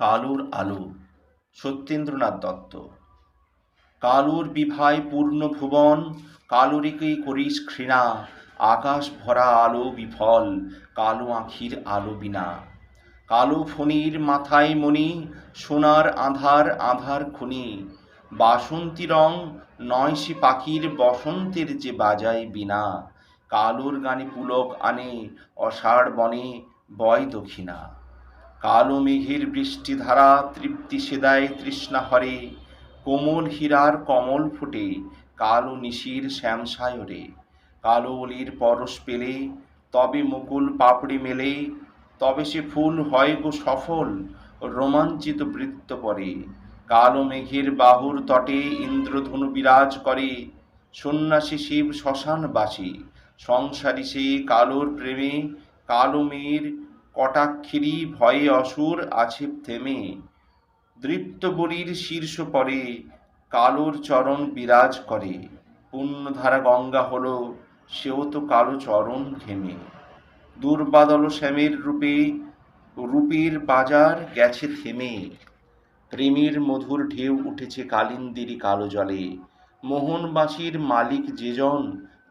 কালুর আলো, সত্যেন্দ্রনাথ দত্ত। কালুর বিভায় পূর্ণ ভুবন, কালুরিকে করিস ঘৃণা, আকাশ ভরা আলো বিফল, কালো আঁখির আলো বিনা। কালো ফণির মাথায় মণি, সোনার আধার আধার খুনি। বাসন্তী রং নয় সে পাখির বসন্তের যে বাজায় বিনা। কালোর গানে পুলক আনে, অষাঢ় বনে বয় দক্ষিণা। কালো মেঘের বৃষ্টিধারা তৃপ্তি সেদায় তৃষ্ণা হরে, কোমল হীরার কমল ফুটে, কালো নিশির শ্যামসায়রে। কালো অলির পরশ পেলে, তবে মুকুল পাপড়ি মেলে, তবে সে ফুল হয় গো সফল, রোমাঞ্চিত বৃত্ত পরে। কালো মেঘের বাহুর তটে ইন্দ্রধনু বিরাজ করে, সন্ন্যাসী শিব শ্মশানবাসী সংসারী সে কালোর প্রেমে কালো মেয়ের কটাক্ষিরি ভয়ে অসুর আছে থেমে। দৃপ্ত বলির শীর্ষ পরে কালোর চরণ বিরাজ করে। পুণ্যধারা গঙ্গা হল, সেও তো কালো চরণ ঘেমে। দুর্বাদল শ্যামের রূপে, রূপের বাজার গেছে থেমে। প্রেমের মধুর ঢেউ উঠেছে কালিন্দিরি কালো জলে। মোহনবাসীর মালিক যেজন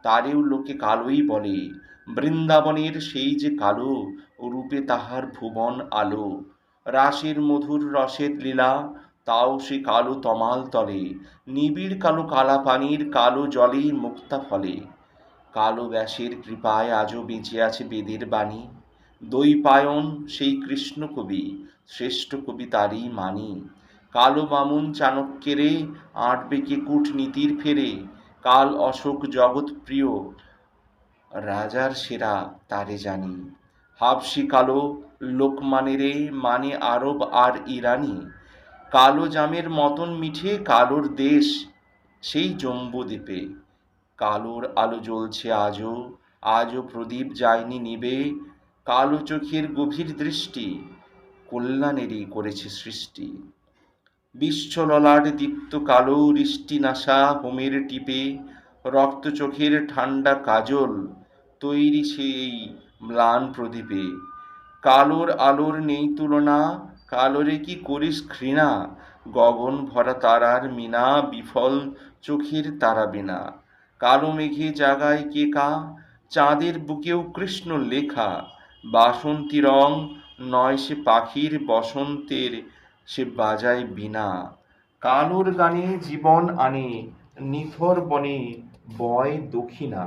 তারেও লোকে কালোই বলে, বৃন্দাবনের সেই যে কালো রূপে তাহার ভুবন আলো। রাসের মধুর রসের লীলা, তাও সে কালো তমাল তলে, নিবিড় কালো কালা পানির কালো জলেই মুক্তা ফলে। কালো ব্যাসের কৃপায় আজও বেঁচে আছে বেদের বাণী। দৈপায়ন সেই কৃষ্ণ কবি, শ্রেষ্ঠ কবি তারই মানি। কালো বামুন চাণক্যেরে, আঁটবে কে কূটনীতির ফেরে। কাল অশোক জগৎ প্রিয়, রাজার সেরা তারে জানি। হাবসি কালো লোকমানেরে মানে আরব আর ইরানি। কালো জামের মতন মিঠে কালোর দেশ, সেই জম্বুদ্বীপে কালোর আলো জ্বলছে আজও আজও প্রদীপ যায়নি নিবে। কালো চোখের গভীর দৃষ্টি কল্যাণেরই করেছে সৃষ্টি। বিশ্বললাট দীপ্ত কালো নাশা হোমের টিপে রক্ত চোখের ঠান্ডা কাজল তৈরি সেই ম্লান প্রদীপে। কালোর আলোর নেই তুলনা, কালোরে কি করিস ঘৃণা? গগন ভরা তারার মিনা বিফল চোখের তারা বিনা। কালো মেঘে জাগায় কে কা? চাঁদের বুকেও কৃষ্ণ লেখা। বাসন্তী রং নয় সে পাখির বসন্তের সে বাজায় বিনা কালুর গানে জীবন আনে নিথর বনে বয় দক্ষিণা।